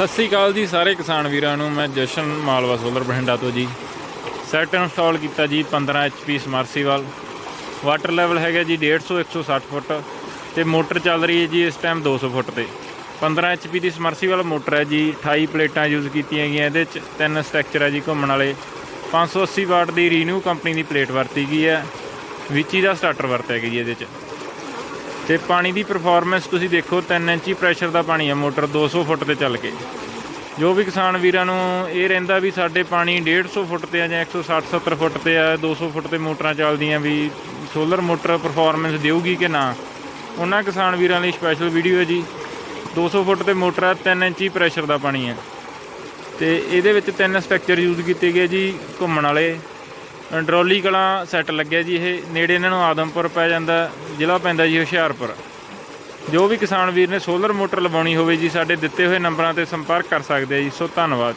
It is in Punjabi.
ਸਤਿ ਸ੍ਰੀ ਅਕਾਲ ਜੀ ਸਾਰੇ ਕਿਸਾਨ ਵੀਰਾਂ ਨੂੰ, ਮੈਂ ਜਸ਼ਨ ਮਾਲਵਾ ਸੋਲਰ ਬਠਿੰਡਾ ਤੋਂ ਜੀ। ਸੈੱਟ ਇੰਸਟਾਲ ਕੀਤਾ ਜੀ 15 HP ਸਮਰਸੀਬਲ ਵਾਟਰ ਲੈਵਲ ਹੈਗਾ ਜੀ 150 160 ਫੁੱਟ ਤੇ ਮੋਟਰ ਚੱਲ ਰਹੀ ਹੈ ਜੀ ਇਸ ਟਾਈਮ 200 ਫੁੱਟ ਤੇ। 15 HP ਦੀ ਸਮਰਸੀਵਾਲ ਮੋਟਰ ਹੈ ਜੀ 28 ਪਲੇਟਾਂ ਯੂਜ਼ ਕੀਤੀਆਂ ਗਈਆਂ, ਇਹਦੇ ਚ ਤਿੰਨ ਸਟ੍ਰਕਚਰ ਹੈ ਜੀ ਘੁੰਮਣ ਵਾਲੇ। 580 ਵਾਟ ਦੀ ਰੀਨਿਊ ਕੰਪਨੀ ਦੀ ਪਲੇਟ ਵਰਤੀ ਗਈ ਹੈ, ਵਿਚੀ ਦਾ ਸਟਾਰਟਰ ਵਰਤਿਆ ਗਿਆ ਜੀ ਇਹਦੇ ਚ। ਤੇ ਪਾਣੀ ਦੀ ਪਰਫਾਰਮੈਂਸ ਤੁਸੀਂ ਦੇਖੋ 3 ਇੰਚੀ ਪ੍ਰੈਸ਼ਰ ਦਾ ਪਾਣੀ ਹੈ ਮੋਟਰ 200 ਫੁੱਟ ਤੇ ਚੱਲ ਕੇ। ਜੋ ਵੀ ਕਿਸਾਨ ਵੀਰਾਂ ਨੂੰ ਇਹ ਰਹਿੰਦਾ ਵੀ ਸਾਡੇ ਪਾਣੀ 150 ਫੁੱਟ ਤੇ ਆ ਜਾਂ 160 70 ਫੁੱਟ ਤੇ ਆ 200 ਫੁੱਟ ਤੇ ਮੋਟਰਾਂ ਚੱਲਦੀਆਂ ਵੀ ਸੋਲਰ ਮੋਟਰ ਪਰਫਾਰਮੈਂਸ ਦੇਊਗੀ ਕਿ ਨਾ, ਉਹਨਾਂ ਕਿਸਾਨ ਵੀਰਾਂ ਲਈ ਸਪੈਸ਼ਲ ਵੀਡੀਓ ਹੈ ਜੀ। 200 ਫੁੱਟ ਤੇ ਮੋਟਰ ਆ 3 ਇੰਚੀ ਪ੍ਰੈਸ਼ਰ ਦਾ ਪਾਣੀ ਹੈ ਤੇ ਇਹਦੇ ਵਿੱਚ ਤਿੰਨ ਸਟਰਕਚਰ ਯੂਜ਼ ਕੀਤੇ ਗਏ ਜੀ, ਘੁੰਮਣ ਵਾਲੇ। ਡਰੋਲੀ ਕਲਾਂ ਸੈੱਟ ਲੱਗਿਆ ਜੀ ਇਹ, ਨੇੜੇ ਇਹਨਾਂ ਨੂੰ ਆਦਮਪੁਰ ਪੈ ਜਾਂਦਾ। ਜ਼ਿਲ੍ਹਾ ਪੈਂਦਾ ਜੀ ਹੁਸ਼ਿਆਰਪੁਰ। ਜੋ ਵੀ ਕਿਸਾਨ ਵੀਰ ਨੇ ਸੋਲਰ ਮੋਟਰ ਲਵਾਉਣੀ ਹੋਵੇ ਜੀ, ਸਾਡੇ ਦਿੱਤੇ ਹੋਏ ਨੰਬਰਾਂ ਤੇ ਸੰਪਰਕ ਕਰ ਸਕਦੇ ਆ ਜੀ। ਸੋ ਧੰਨਵਾਦ।